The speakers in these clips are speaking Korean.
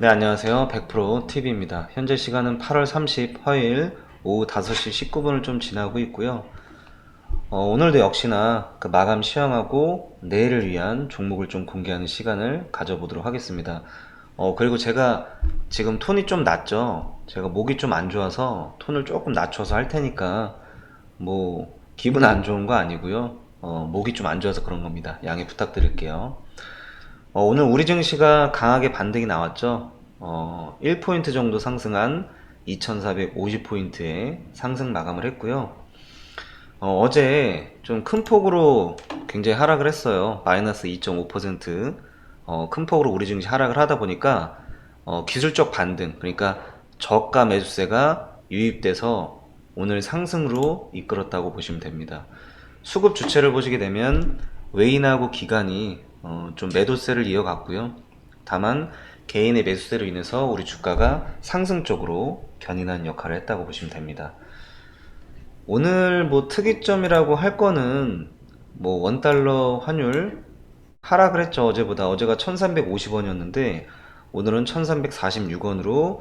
네, 안녕하세요. 100% TV입니다. 현재 시간은 8월 30 화요일 오후 5시 19분을 좀 지나고 있고요. 어, 오늘도 역시나 그 마감 시황하고 내일을 위한 종목을 좀 공개하는 시간을 가져보도록 하겠습니다. 어, 그리고 제가 지금 톤이 좀 낮죠? 제가 목이 좀 안 좋아서 톤을 조금 낮춰서 할 테니까 뭐 기분 안 좋은 거 아니고요. 어, 목이 좀 안 좋아서 그런 겁니다. 양해 부탁드릴게요. 어, 오늘 우리 증시가 강하게 반등이 나왔죠. 어, 1포인트 정도 상승한 2450포인트의 상승 마감을 했고요. 어, 제 좀 큰 폭으로 굉장히 하락을 했어요. 마이너스 2.5%. 어, 큰 폭으로 우리 증시 하락을 하다 보니까 어, 기술적 반등, 그러니까 저가 매수세가 유입돼서 오늘 상승으로 이끌었다고 보시면 됩니다. 수급 주체를 보시게 되면 외인하고 기관이 어, 좀 매도세를 이어갔고요. 다만 개인의 매수세로 인해서 우리 주가가 상승 쪽으로 견인한 역할을 했다고 보시면 됩니다. 오늘 뭐 특이점이라고 할 거는 뭐 원달러 환율 하락을 했죠. 어제보다 어제가 1350원이었는데 오늘은 1346원으로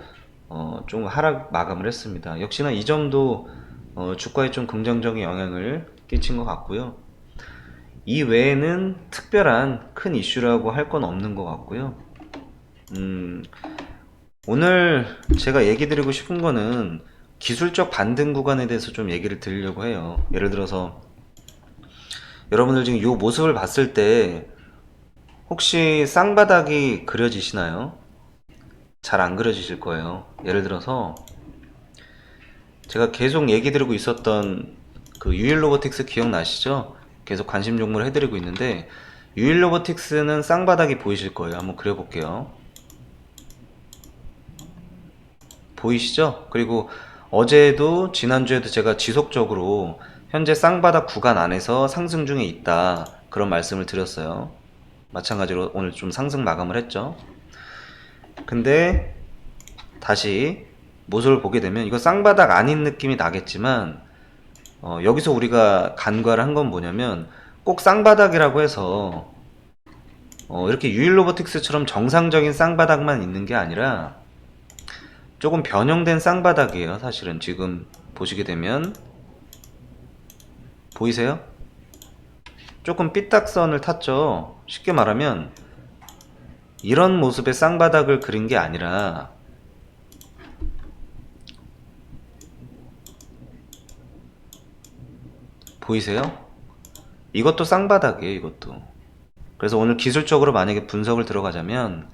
어, 좀 하락 마감을 했습니다. 역시나 이 점도 어, 주가에 좀 긍정적인 영향을 끼친 것 같고요. 이 외에는 특별한 큰 이슈라고 할 건 없는 것 같고요. 음, 오늘 제가 얘기 드리고 싶은 거는 기술적 반등 구간에 대해서 좀 얘기를 드리려고 해요. 예를 들어서 여러분들 지금 이 모습을 봤을 때 혹시 쌍바닥이 그려지시나요? 잘 안 그려지실 거예요. 예를 들어서 제가 계속 얘기 드리고 있었던 그 유일 로보틱스 기억나시죠? 계속 관심 종목을 해드리고 있는데 유일 로보틱스는 쌍바닥이 보이실 거예요. 한번 그려볼게요. 보이시죠? 그리고 어제도 지난주에도 제가 지속적으로 현재 쌍바닥 구간 안에서 상승 중에 있다 그런 말씀을 드렸어요. 마찬가지로 오늘 좀 상승 마감을 했죠. 근데 다시 모습을 보게 되면 이거 쌍바닥 아닌 느낌이 나겠지만 어, 여기서 우리가 간과를 한 건 뭐냐면 꼭 쌍바닥이라고 해서 어, 이렇게 유일 로보틱스처럼 정상적인 쌍바닥만 있는 게 아니라 조금 변형된 쌍바닥이에요. 사실은 지금 보시게 되면 보이세요? 조금 삐딱선을 탔죠. 쉽게 말하면 이런 모습의 쌍바닥을 그린 게 아니라 보이세요? 이것도 쌍바닥이에요, 이것도. 그래서 오늘 기술적으로 만약에 분석을 들어가자면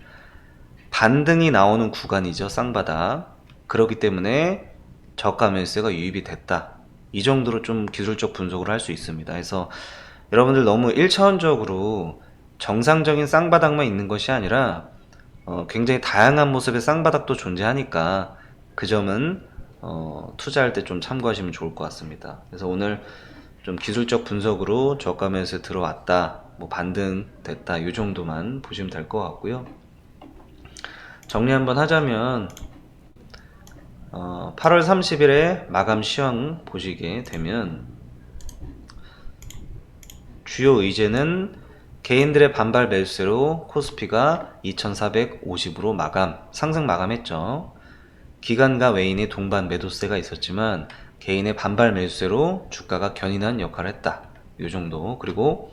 반등이 나오는 구간이죠, 쌍바닥. 그렇기 때문에 저가 매수세가 유입이 됐다. 이 정도로 좀 기술적 분석을 할 수 있습니다. 그래서 여러분들 너무 1차원적으로 정상적인 쌍바닥만 있는 것이 아니라 어, 굉장히 다양한 모습의 쌍바닥도 존재하니까 그 점은 어, 투자할 때 좀 참고하시면 좋을 것 같습니다. 그래서 오늘 좀 기술적 분석으로 저가 매수에 들어왔다, 뭐 반등 됐다, 이 정도만 보시면 될 것 같고요. 정리 한번 하자면 어, 8월 30일에 마감 시황 보시게 되면 주요 의제는 개인들의 반발 매수세로 코스피가 2450으로 마감, 상승 마감했죠. 기관과 외인의 동반 매도세가 있었지만 개인의 반발 매수세로 주가가 견인한 역할을 했다. 요 정도. 그리고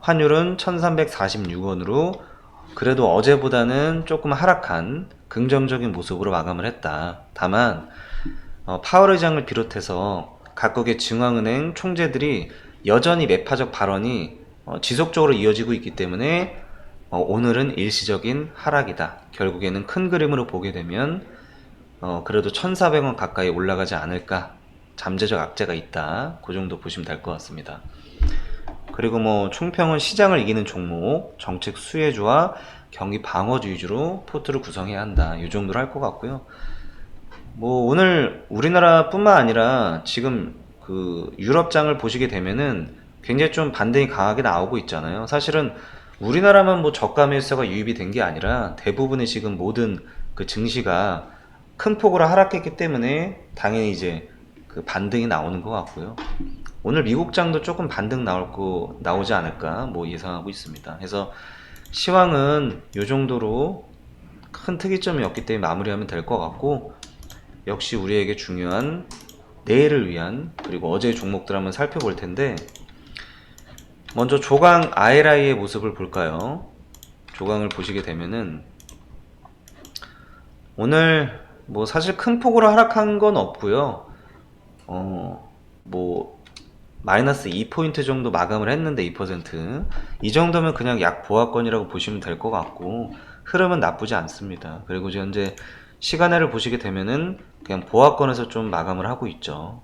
환율은 1346원으로 그래도 어제보다는 조금 하락한 긍정적인 모습으로 마감을 했다. 다만 어, 파월 의장을 비롯해서 각국의 중앙은행 총재들이 여전히 매파적 발언이 어, 지속적으로 이어지고 있기 때문에 어, 오늘은 일시적인 하락이다. 결국에는 큰 그림으로 보게 되면 어, 그래도 1,400원 가까이 올라가지 않을까. 잠재적 악재가 있다. 그 정도 보시면 될 것 같습니다. 그리고 뭐 총평은 시장을 이기는 종목, 정책 수혜주와 경기 방어주 위주로 포트를 구성해야 한다. 이 정도로 할 것 같고요. 뭐 오늘 우리나라뿐만 아니라 지금 그 유럽장을 보시게 되면은 굉장히 좀 반등이 강하게 나오고 있잖아요. 사실은 우리나라만 뭐 저가 매수가 유입이 된 게 아니라 대부분의 지금 모든 그 증시가 큰 폭으로 하락했기 때문에 당연히 이제 그 반등이 나오는 것 같고요. 오늘 미국장도 조금 반등 나올 거 나오지 않을까 뭐 예상하고 있습니다. 그래서 시황은 요 정도로 큰 특이점이 없기 때문에 마무리하면 될 것 같고 역시 우리에게 중요한 내일을 위한 그리고 어제 종목들 한번 살펴볼 텐데 먼저 조강 IRI의 모습을 볼까요? 조강을 보시게 되면은 오늘 뭐 사실 큰 폭으로 하락한 건 없고요. 어, 뭐 마이너스 2포인트 정도 마감을 했는데 2%. 이 정도면 그냥 약 보합권이라고 보시면 될 것 같고 흐름은 나쁘지 않습니다. 그리고 현재 시간외를 보시게 되면은 그냥 보합권에서 좀 마감을 하고 있죠.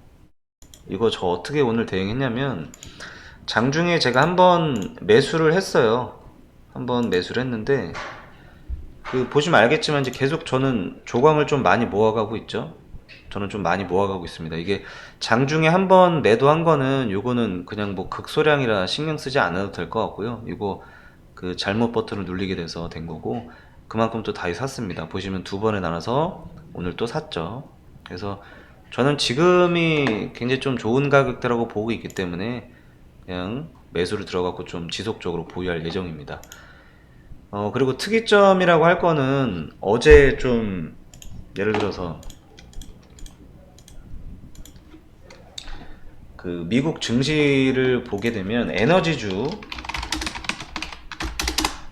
이거 저 어떻게 오늘 대응했냐면 장중에 제가 한번 매수를 했어요. 한번 매수를 했는데 그 보시면 알겠지만 이제 계속 저는 조광을 좀 많이 모아가고 있죠. 저는 좀 많이 모아가고 있습니다. 이게 장중에 한 번 매도한 거는 요거는 그냥 뭐 극소량이라 신경 쓰지 않아도 될 것 같고요. 이거 그 잘못 버튼을 누르게 돼서 된 거고 그만큼 또 다이 샀습니다. 보시면 두 번에 나눠서 오늘 또 샀죠. 그래서 저는 지금이 굉장히 좀 좋은 가격대라고 보고 있기 때문에 그냥 매수를 들어가고 좀 지속적으로 보유할 예정입니다. 어, 그리고 특이점이라고 할 거는 어제 좀 예를 들어서 그 미국 증시를 보게 되면 에너지주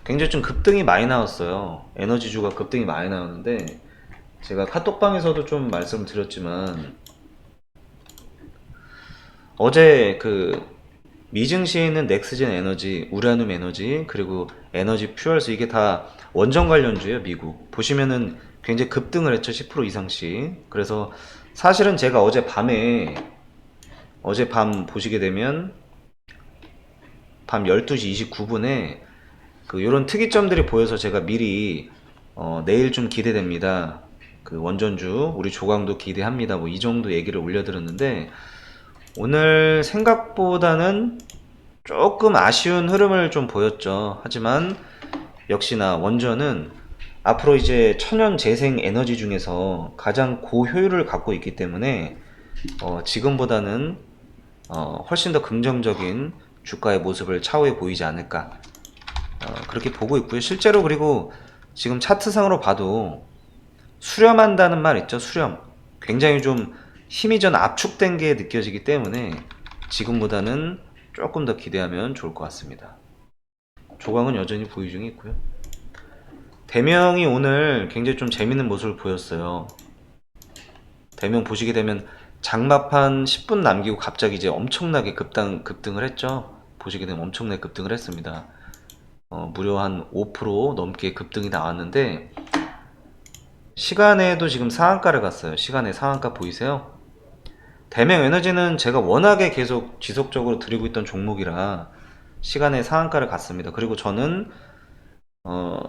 굉장히 좀 급등이 많이 나왔어요. 에너지주가 급등이 많이 나왔는데 제가 카톡방에서도 좀 말씀을 드렸지만 어제 그 미증시에 있는 넥스젠 에너지, 우라늄 에너지, 그리고 에너지 퓨얼스 이게 다 원전 관련주예요, 미국. 보시면은 굉장히 급등을 했죠, 10% 이상씩. 그래서 사실은 제가 어제 밤에 어제 밤 보시게 되면 밤 12시 29분에 그 요런 특이점들이 보여서 제가 미리 어, 내일 좀 기대됩니다. 그 원전주 우리 조광도 기대합니다. 뭐 이 정도 얘기를 올려드렸는데 오늘 생각보다는 조금 아쉬운 흐름을 좀 보였죠. 하지만 역시나 원전은 앞으로 이제 천연 재생 에너지 중에서 가장 고효율을 갖고 있기 때문에 어, 지금보다는 어, 훨씬 더 긍정적인 주가의 모습을 차후에 보이지 않을까 어, 그렇게 보고 있고요. 실제로 그리고 지금 차트상으로 봐도 수렴한다는 말 있죠. 수렴. 굉장히 좀 힘이 전 압축된 게 느껴지기 때문에 지금보다는 조금 더 기대하면 좋을 것 같습니다. 조광은 여전히 보유 중에 있고요. 대명이 오늘 굉장히 좀 재밌는 모습을 보였어요. 대명 보시게 되면 장마판 10분 남기고 갑자기 이제 엄청나게 급등, 급등을 했죠. 보시게 되면 엄청나게 급등을 했습니다. 어, 무려 한 5% 넘게 급등이 나왔는데 시간에도 지금 상한가를 갔어요. 시간에 상한가 보이세요? 대명 에너지는 제가 워낙에 계속 지속적으로 드리고 있던 종목이라 시간에 상한가를 갔습니다. 그리고 저는 어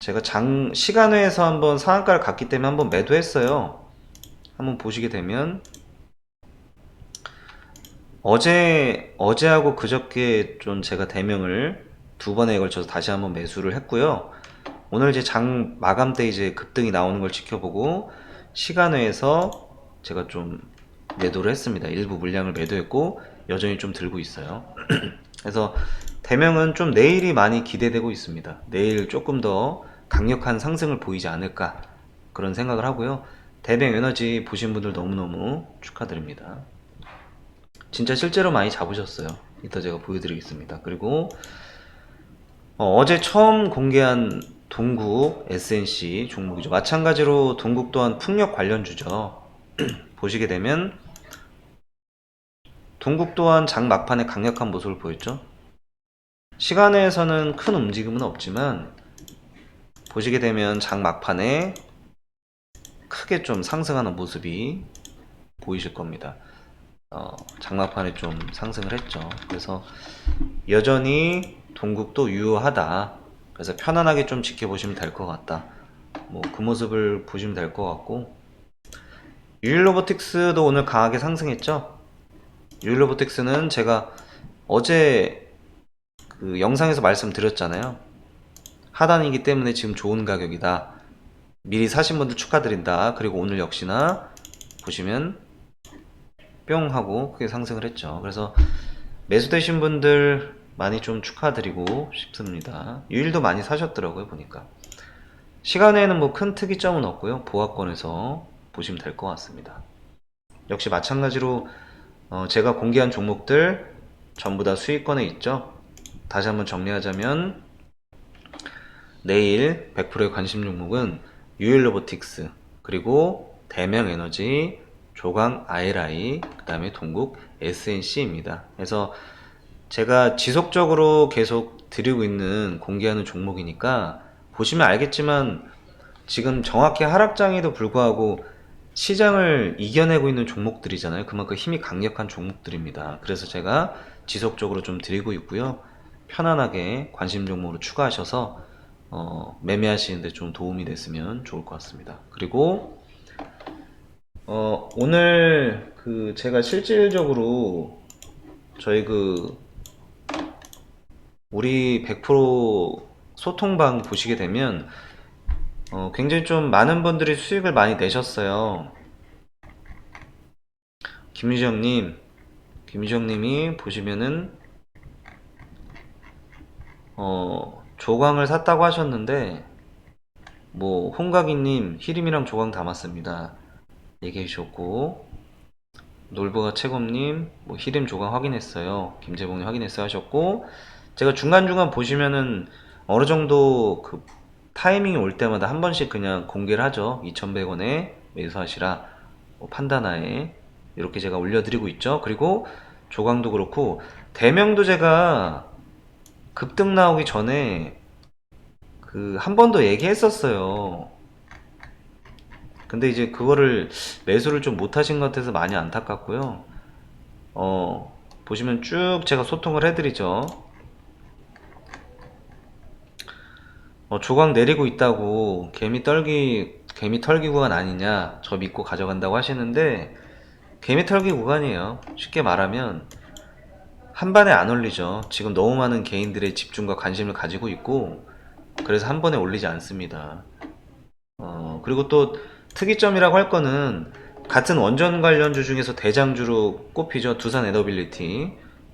제가 장 시간외에서 한번 상한가를 갔기 때문에 한번 매도했어요. 한번 보시게 되면 어제 어제하고 그저께 좀 제가 대명을 두 번에 걸쳐서 다시 한번 매수를 했고요. 오늘 이제 장 마감 때 이제 급등이 나오는 걸 지켜보고 시간 외에서 제가 좀 매도를 했습니다. 일부 물량을 매도했고 여전히 좀 들고 있어요. 그래서 대명은 좀 내일이 많이 기대되고 있습니다. 내일 조금 더 강력한 상승을 보이지 않을까 그런 생각을 하고요. 대명 에너지 보신 분들 너무너무 축하드립니다. 진짜 실제로 많이 잡으셨어요. 이따 제가 보여드리겠습니다. 그리고 어, 제 처음 공개한 동국 SNC 종목이죠. 마찬가지로 동국 또한 풍력 관련주죠. 보시게 되면 동국 또한 장 막판에 강력한 모습을 보였죠. 시간에서는 큰 움직임은 없지만 보시게 되면 장 막판에 크게 좀 상승하는 모습이 보이실 겁니다. 어, 장막판에 좀 상승을 했죠. 그래서 여전히 동국도 유효하다. 그래서 편안하게 좀 지켜보시면 될 것 같다. 뭐 그 모습을 보시면 될 것 같고 유일로보틱스도 오늘 강하게 상승했죠. 유일로보틱스는 제가 어제 그 영상에서 말씀드렸잖아요. 하단이기 때문에 지금 좋은 가격이다. 미리 사신 분들 축하드린다. 그리고 오늘 역시나 보시면 뿅 하고 크게 상승을 했죠. 그래서 매수되신 분들 많이 좀 축하드리고 싶습니다. 유일도 많이 사셨더라고요, 보니까. 시간에는 뭐 큰 특이점은 없고요. 보합권에서 보시면 될 것 같습니다. 역시 마찬가지로 어, 제가 공개한 종목들 전부 다 수익권에 있죠. 다시 한번 정리하자면 내일 100%의 관심 종목은 유일 로보틱스 그리고 대명 에너지 조강 ILI 그 다음에 동국 SNC입니다. 그래서 제가 지속적으로 계속 드리고 있는 공개하는 종목이니까 보시면 알겠지만 지금 정확히 하락장에도 불구하고 시장을 이겨내고 있는 종목들이잖아요. 그만큼 힘이 강력한 종목들입니다. 그래서 제가 지속적으로 좀 드리고 있고요. 편안하게 관심 종목으로 추가하셔서 어, 매매하시는데 좀 도움이 됐으면 좋을 것 같습니다. 그리고 어, 오늘 그 제가 실질적으로 저희 그 우리 100% 소통방 보시게 되면 어, 굉장히 좀 많은 분들이 수익을 많이 내셨어요. 김유정님, 김유정님이 보시면은 어, 조광을 샀다고 하셨는데 뭐 홍각이님 히림이랑 조광 담았습니다. 얘기해 주셨고 놀버가 최검님 뭐 히림 조광 확인했어요. 김재봉님 확인했어요 하셨고 제가 중간중간 보시면은 어느 정도 그 타이밍이 올 때마다 한 번씩 그냥 공개를 하죠. 2,100원에 매수하시라 뭐 판단하에 이렇게 제가 올려드리고 있죠. 그리고 조광도 그렇고 대명도 제가 급등 나오기 전에 그 한 번 더 얘기했었어요. 근데 이제 그거를 매수를 좀 못하신 것 같아서 많이 안타깝고요. 어, 보시면 쭉 제가 소통을 해드리죠. 어, 조각 내리고 있다고 개미 떨기 개미 털기 구간 아니냐 저 믿고 가져간다고 하시는데 개미 털기 구간이에요 쉽게 말하면 한 번에 안 올리죠 지금 너무 많은 개인들의 집중과 관심을 가지고 있고 그래서 한 번에 올리지 않습니다 어, 그리고 또 특이점이라고 할 거는 같은 원전 관련주 중에서 대장주로 꼽히죠 두산 에너빌리티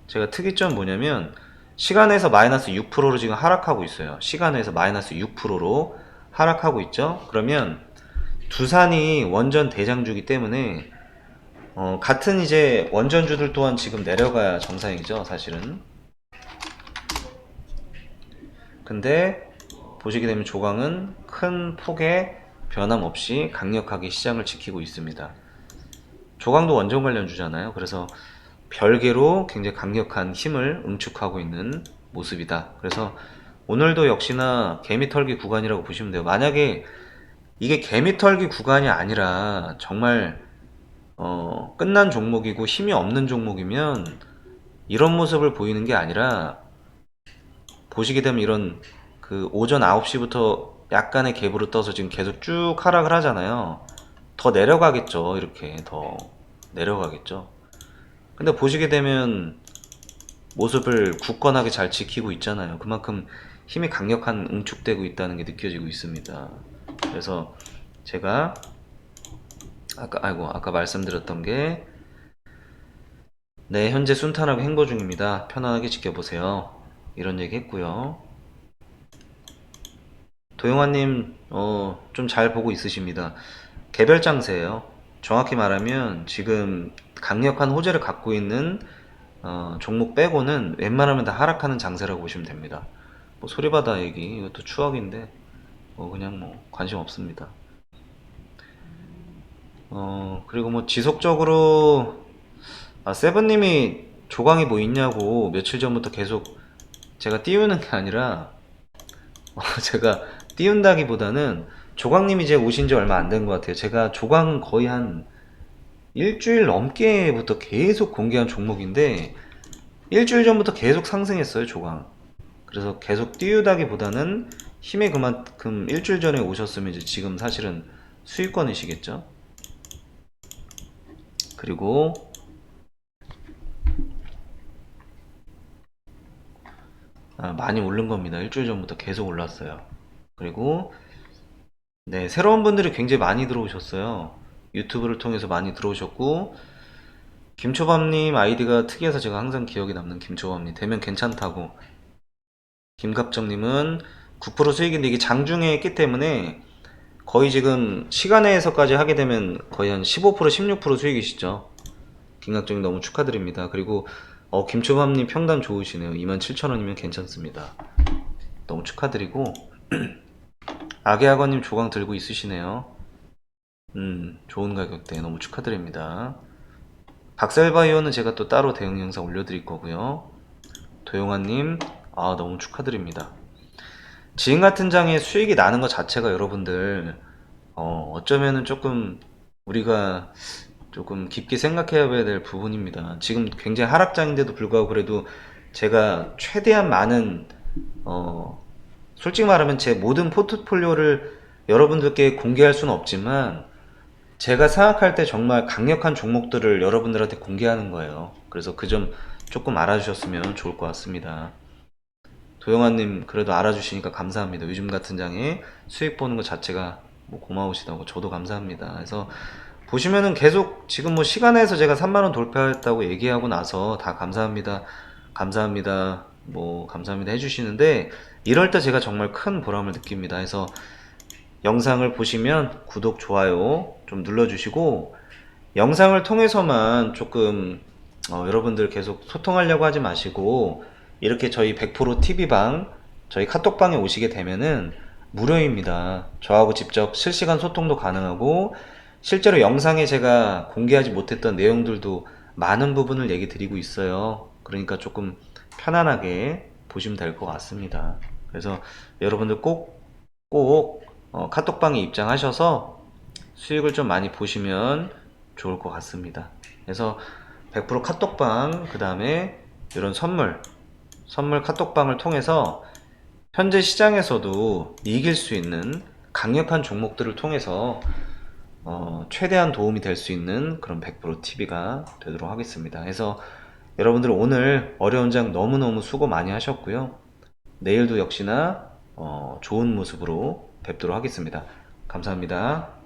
제가 특이점 뭐냐면 시간에서 마이너스 6%로 지금 하락하고 있어요. 시간에서 마이너스 6%로 하락하고 있죠. 그러면 두산이 원전 대장주기 때문에 어, 같은 이제 원전주들 또한 지금 내려가야 정상이죠. 사실은. 근데 보시게 되면 조강은 큰 폭의 변함 없이 강력하게 시장을 지키고 있습니다. 조강도 원전 관련주잖아요. 그래서 별개로 굉장히 강력한 힘을 응축하고 있는 모습이다. 그래서 오늘도 역시나 개미털기 구간이라고 보시면 돼요. 만약에 이게 개미털기 구간이 아니라 정말 어, 끝난 종목이고 힘이 없는 종목이면 이런 모습을 보이는 게 아니라 보시게 되면 이런 그 오전 9시부터 약간의 갭으로 떠서 지금 계속 쭉 하락을 하잖아요. 더 내려가겠죠. 이렇게 더 내려가겠죠. 근데 보시게 되면 모습을 굳건하게 잘 지키고 있잖아요. 그만큼 힘이 강력한 응축되고 있다는 게 느껴지고 있습니다. 그래서 제가 아까 아이고 아까 말씀드렸던 게 네, 현재 순탄하게 행보 중입니다. 편안하게 지켜보세요. 이런 얘기 했고요. 도영아님, 어, 좀 잘 보고 있으십니다. 개별 장세예요. 정확히 말하면 지금 강력한 호재를 갖고 있는 어, 종목 빼고는 웬만하면 다 하락하는 장세라고 보시면 됩니다. 뭐 소리바다 얘기 이것도 추억인데 뭐 그냥 뭐 관심 없습니다. 어 그리고 뭐 지속적으로 아 세븐님이 조광이 뭐 있냐고 며칠 전부터 계속 제가 띄우는 게 아니라 어, 제가 띄운다기보다는 조광님이 이제 오신 지 얼마 안 된 것 같아요. 제가 조광 거의 한 일주일 넘게부터 계속 공개한 종목인데 일주일 전부터 계속 상승했어요 조강 그래서 계속 띄우다기보다는 힘이 그만큼 일주일 전에 오셨으면 이제 지금 사실은 수익권이시겠죠 그리고 아, 많이 오른 겁니다. 일주일 전부터 계속 올랐어요. 그리고 네 새로운 분들이 굉장히 많이 들어오셨어요. 유튜브를 통해서 많이 들어오셨고 김초밥님 아이디가 특이해서 제가 항상 기억에 남는 김초밥님. 되면 괜찮다고. 김갑정님은 9% 수익인데 이게 장중에 했기 때문에 거의 지금 시간에서까지 하게 되면 거의 한 15% 16% 수익이시죠. 김각정님 너무 축하드립니다. 그리고 어, 김초밥님 평단 좋으시네요. 27,000원이면 괜찮습니다. 너무 축하드리고 아기학원님 조강 들고 있으시네요. 음, 좋은 가격대 너무 축하드립니다. 박셀바이오는 제가 또 따로 대응 영상 올려드릴 거고요. 도영아님, 아 너무 축하드립니다. 지인 같은 장에 수익이 나는 것 자체가 여러분들 어, 어쩌면은 조금 우리가 조금 깊게 생각해야 될 부분입니다. 지금 굉장히 하락장인데도 불구하고 그래도 제가 최대한 많은 어, 솔직히 말하면 제 모든 포트폴리오를 여러분들께 공개할 수는 없지만 제가 생각할 때 정말 강력한 종목들을 여러분들한테 공개하는 거예요. 그래서 그 점 조금 알아주셨으면 좋을 것 같습니다. 도영아님 그래도 알아주시니까 감사합니다. 요즘 같은 장에 수익 보는 것 자체가 뭐 고마우시다고 저도 감사합니다. 그래서 보시면은 계속 지금 뭐 시간에서 제가 3만원 돌파했다고 얘기하고 나서 다 감사합니다. 감사합니다. 뭐 감사합니다 해주시는데 이럴 때 제가 정말 큰 보람을 느낍니다. 그래서 영상을 보시면 구독, 좋아요 좀 눌러주시고 영상을 통해서만 조금 어, 여러분들 계속 소통하려고 하지 마시고 이렇게 저희 100% TV방 저희 카톡방에 오시게 되면은 무료입니다. 저하고 직접 실시간 소통도 가능하고 실제로 영상에 제가 공개하지 못했던 내용들도 많은 부분을 얘기 드리고 있어요. 그러니까 조금 편안하게 보시면 될 것 같습니다. 그래서 여러분들 꼭, 꼭 어, 카톡방에 입장하셔서 수익을 좀 많이 보시면 좋을 것 같습니다. 그래서 100% 카톡방, 그 다음에 이런 선물, 선물 카톡방을 통해서 현재 시장에서도 이길 수 있는 강력한 종목들을 통해서 어, 최대한 도움이 될 수 있는 그런 100% TV가 되도록 하겠습니다. 그래서 여러분들 오늘 어려운 장 너무너무 수고 많이 하셨고요. 내일도 역시나 어, 좋은 모습으로 뵙도록 하겠습니다. 감사합니다.